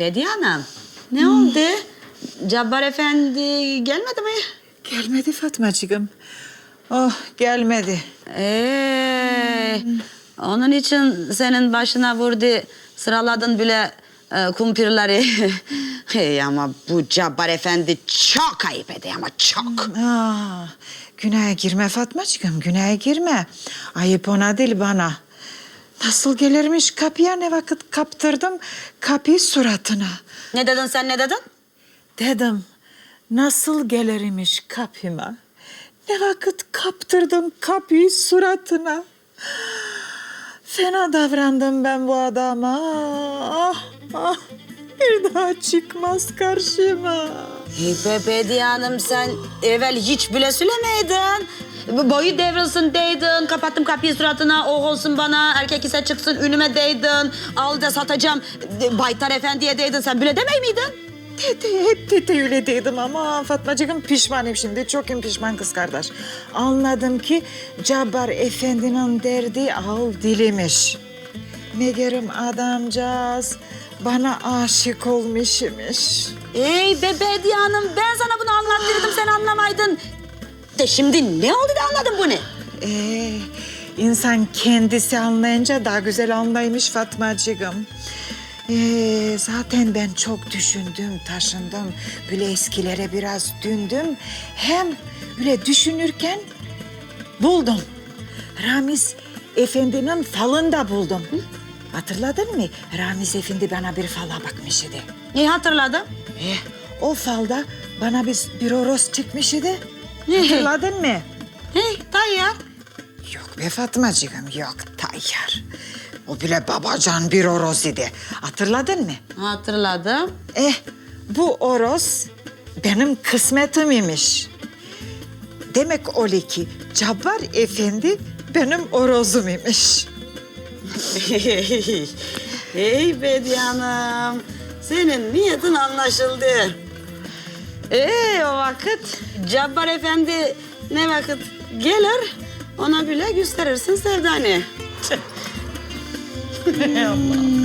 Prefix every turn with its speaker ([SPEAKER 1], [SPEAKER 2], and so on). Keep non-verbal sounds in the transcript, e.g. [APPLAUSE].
[SPEAKER 1] Bediye Hanım, ne oldu? Cabbar Efendi gelmedi mi?
[SPEAKER 2] Gelmedi Fatmacığım. Oh gelmedi.
[SPEAKER 1] Ee, onun için senin başına vurdu, sıraladın bile e, kumpirleri. [LAUGHS] hey ama bu Cabbar Efendi çok ayıp ediyor ama çok.
[SPEAKER 2] Aa, günaha girme Fatmacığım, günaha girme. Ayıp ona değil bana. Nasıl gelirmiş kapıya ne vakit kaptırdım kapıyı suratına.
[SPEAKER 1] Ne dedin sen ne dedin?
[SPEAKER 2] Dedim nasıl gelirmiş kapıma. Ne vakit kaptırdım kapıyı suratına. Fena davrandım ben bu adama. Ah, ah, bir daha çıkmaz karşıma.
[SPEAKER 1] Bediye Hanım sen evvel hiç bile söylemeydin. Boyu devrilsin deydin, kapattım kapıyı suratına, oh olsun bana, erkek ise çıksın önüme deydin, al da satacağım Baytar Efendi'ye deydin, sen bile demey miydin?
[SPEAKER 2] Tete, hep tete öyle dedim ama Fatmacığım pişmanım şimdi. Çok pişman kız kardeş. Anladım ki Cabbar Efendi'nin derdi al dilimiş. Meğerim adamcağız bana aşık olmuş imiş.
[SPEAKER 1] Ey be Bediye Hanım, ben sana bunu anlattırdım, sen anlamaydın. De şimdi ne oldu da anladın bunu?
[SPEAKER 2] Ee, insan kendisi anlayınca daha güzel anlaymış Fatmacığım. Ee, zaten ben çok düşündüm, taşındım. Böyle eskilere biraz döndüm. Hem öyle düşünürken buldum. Ramiz Efendi'nin falını da buldum. Hatırladın mı? Ramiz Efendi bana bir fala bakmış idi.
[SPEAKER 1] İyi hatırladım.
[SPEAKER 2] Eh, o falda bana bir, bir horoz çıkmış idi. Hatırladın mı?
[SPEAKER 1] Hey, tayyar.
[SPEAKER 2] Yok be Fatmacığım yok tayyar. O bile babacan bir horoz idi. Hatırladın mı?
[SPEAKER 1] Hatırladım.
[SPEAKER 2] Eh bu horoz benim kısmetim imiş. Demek öyle ki Cabbar Efendi benim horozum imiş. [LAUGHS]
[SPEAKER 1] hey Bediye Hanım, senin niyetin anlaşıldı. Ee o vakit Cabbar Efendi ne vakit gelir ona bile gösterirsin sevdanı. [LAUGHS]
[SPEAKER 2] Allah.